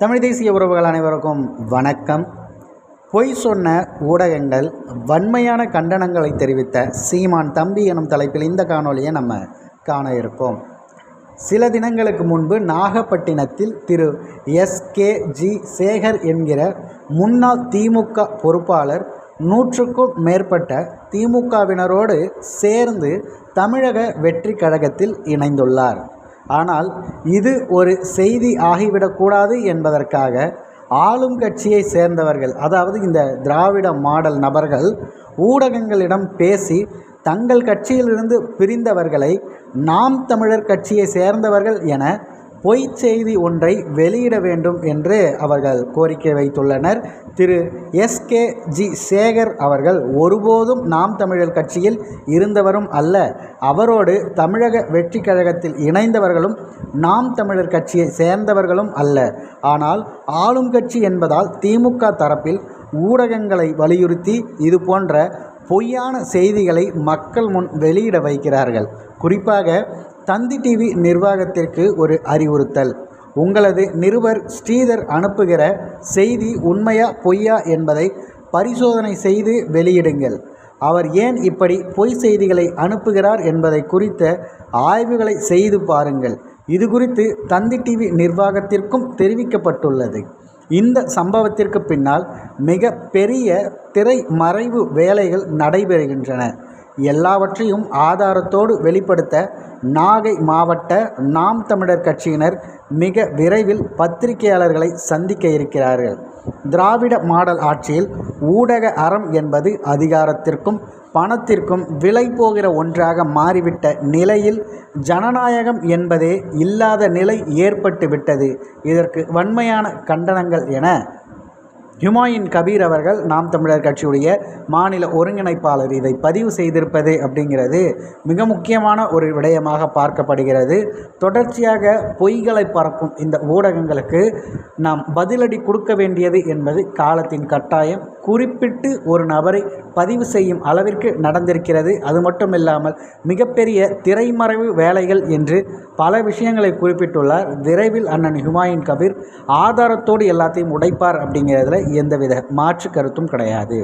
தமிழ் தேசிய உறவுகள் அனைவருக்கும் வணக்கம். பொய் சொன்ன ஊடகங்கள் வன்மையான கண்டனங்களை தெரிவித்த சீமான் தம்பி எனும் தலைப்பில் இந்த காணொலியை நம்ம காண இருக்கோம். சில தினங்களுக்கு முன்பு நாகப்பட்டினத்தில் திரு எஸ்கேஜி சேகர் என்கிற முன்னாள் திமுக பொறுப்பாளர் நூற்றுக்கும் மேற்பட்ட திமுகவினரோடு சேர்ந்து தமிழக வெற்றி கழகத்தில் இணைந்துள்ளார். ஆனால் இது ஒரு செய்தி ஆகிவிடக்கூடாது என்பதற்காக ஆளும் கட்சியை சேர்ந்தவர்கள் அதாவது இந்த திராவிட மாடல் நபர்கள் ஊடகங்களிடம் பேசி தங்கள் கட்சியிலிருந்து பிரிந்தவர்களை நாம் தமிழர் கட்சியை சேர்ந்தவர்கள் என பொய் செய்தி ஒன்றை வெளியிட வேண்டும் என்று அவர்கள் கோரிக்கை வைத்துள்ளனர். திரு. SK G. சேகர் அவர்கள் ஒருபோதும் நாம் தமிழர் கட்சியில் இருந்தவரும் அல்ல. அவரோடு தமிழக வெற்றி கழகத்தில் இணைந்தவர்களும் நாம் தமிழர் கட்சியை சேர்ந்தவர்களும் அல்ல. ஆனால் ஆளும் கட்சி என்பதால் திமுக தரப்பில் ஊடகங்களை வலியுறுத்தி இது போன்ற பொய்யான செய்திகளை மக்கள் முன் வெளியிட வைக்கிறார்கள். குறிப்பாக தந்தி டிவி நிர்வாகத்திற்கு ஒரு அறிவுறுத்தல். உங்களது நிருபர் ஸ்ரீதர் அனுப்புகிற செய்தி உண்மையா பொய்யா என்பதை பரிசோதனை செய்து வெளியிடுங்கள். அவர் ஏன் இப்படி பொய் செய்திகளை அனுப்புகிறார் என்பதை குறித்த ஆய்வுகளை செய்து பாருங்கள். இது குறித்து தந்தி டிவி நிர்வாகத்திற்கும் தெரிவிக்கப்பட்டுள்ளது. இந்த சம்பவத்திற்கு பின்னால் மிக பெரிய திரை மறைவு வேலைகள் நடைபெறுகின்றன. எல்லாவற்றையும் ஆதாரத்தோடு வெளிப்படுத்த நாகை மாவட்ட நாம் தமிழர் கட்சியினர் மிக விரைவில் பத்திரிகையாளர்களை சந்திக்க இருக்கிறார்கள். திராவிட மாடல் ஆட்சியில் ஊடக அறம் என்பது அதிகாரத்திற்கும் பணத்திற்கும் விலை போகிற ஒன்றாக மாறிவிட்ட நிலையில் ஜனநாயகம் என்பதே இல்லாத நிலை ஏற்பட்டு விட்டது. இதற்கு வன்மையான கண்டனங்கள் என ஹுமாயின் கபீர் அவர்கள் நாம் தமிழர் கட்சியுடைய மாநில ஒருங்கிணைப்பாளர் இதை பதிவு செய்திருப்பது அப்படிங்கிறது மிக முக்கியமான ஒரு விடயமாக பார்க்கப்படுகிறது. தொடர்ச்சியாக பொய்களை பரப்பும் இந்த ஊடகங்களுக்கு நாம் பதிலடி கொடுக்க வேண்டியது என்பது காலத்தின் கட்டாயம். குறிப்பிட்டு ஒரு நபரை பதிவு செய்யும் அளவிற்கு நடந்திருக்கிறது. அது மட்டும் இல்லாமல் மிகப்பெரிய திரைமறைவு வேலைகள் என்று பல விஷயங்களை குறிப்பிட்டுள்ளார். விரைவில் அண்ணன் ஹுமாயூன் கபீர் ஆதாரத்தோடு எல்லாத்தையும் உடைப்பார் அப்படிங்கிறதுல எந்தவித மாற்று கருத்தும் கிடையாது.